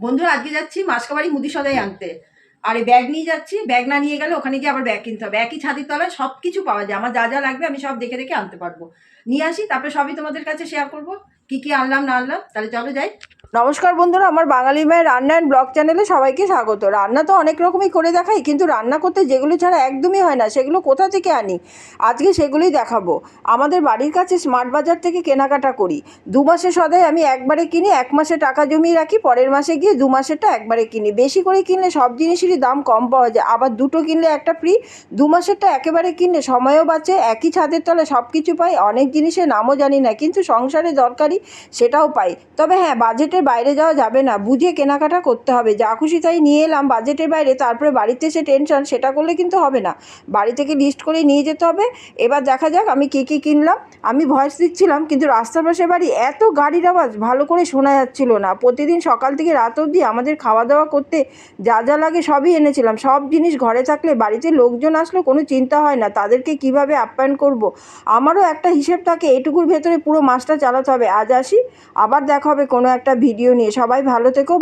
বন্ধুরা আজকে যাচ্ছি মাসকাবাড়ি মুদি সদাই আনতে। আর এই ব্যাগ নিয়ে যাচ্ছি ব্যাগ না নিয়ে গেলে ওখানে গিয়ে আবার ব্যাগ কিনতে হবে। একই ছাদের তলায় সব কিছু পাওয়া যায়। আমার যা যা লাগবে আমি সব দেখে দেখে আনতে পারব। নিয়ে আসি তারপরে সবই তোমাদের কাছে শেয়ার করব। কি কি আনলাম, না আনলাম? তাহলে চলো যাই। নমস্কার বন্ধুরা, আমার বাঙালি মায়ের রান্না অ্যান্ড ব্লগ চ্যানেলে সবাইকে স্বাগত। রান্না তো অনেক রকমই করে দেখাই, কিন্তু রান্না করতে যেগুলো ছাড়া একদমই হয় না, সেগুলো কোথা থেকে আনি? আজকে সেগুলোই দেখাবো। আমাদের বাড়ির কাছে স্মার্ট বাজার থেকে কেনাকাটা করি। দু মাসে সদাই আমি একবারে কিনি, এক মাসে টাকা জমিয়ে রাখি, পরের মাসে গিয়ে দু মাসেরটা একবারে কিনি। বেশি করে কিনলে সব জিনিসেরই দাম কম পাওয়া যায়। আবার দুটো কিনলে একটা ফ্রি দু মাসেরটা একেবারে কিনলে সময়ও বাঁচে, একই ছাদের তলে সব কিছু পাই, অনেক জিনিসের নামও জানি না, কিন্তু সংসারে দরকারি সেটাও পাই। তবে হ্যাঁ বাজেটের বাইরে যাওয়া যাবে না। বুঝে কেনাকাটা করতে হবে। যা খুশি তাই নিয়ে এলাম বাজেটের বাইরে। তারপরে বাড়িতে এসে টেনশন সেটা করলে কিন্তু হবে না। বাড়ি থেকে লিস্ট করে নিয়ে যেতে হবে। এবার দেখা যাক আমি কী কী কিনলাম। আমি ভয়েস দিচ্ছিলাম, কিন্তু রাস্তার পাশে বাড়ি এত গাড়ির আওয়াজ, ভালো করে শোনা যাচ্ছিল না। প্রতিদিন সকাল থেকে রাত অবধি আমাদের খাওয়া দাওয়া করতে যা যা লাগে সবই এনেছিলাম। সব জিনিস ঘরে থাকলে বাড়িতে লোকজন আসলে কোনো চিন্তা হয় না। তাদেরকে কীভাবে আপ্যায়ন করব। আমারও একটা হিসেব থাকে, এটুকুর ভেতরে পুরো মাসটা চালাতে হবে। আজ আসি। আবার দেখা হবে কোনো একটা ভিডিও নিয়ে। সবাই ভালো থেকো।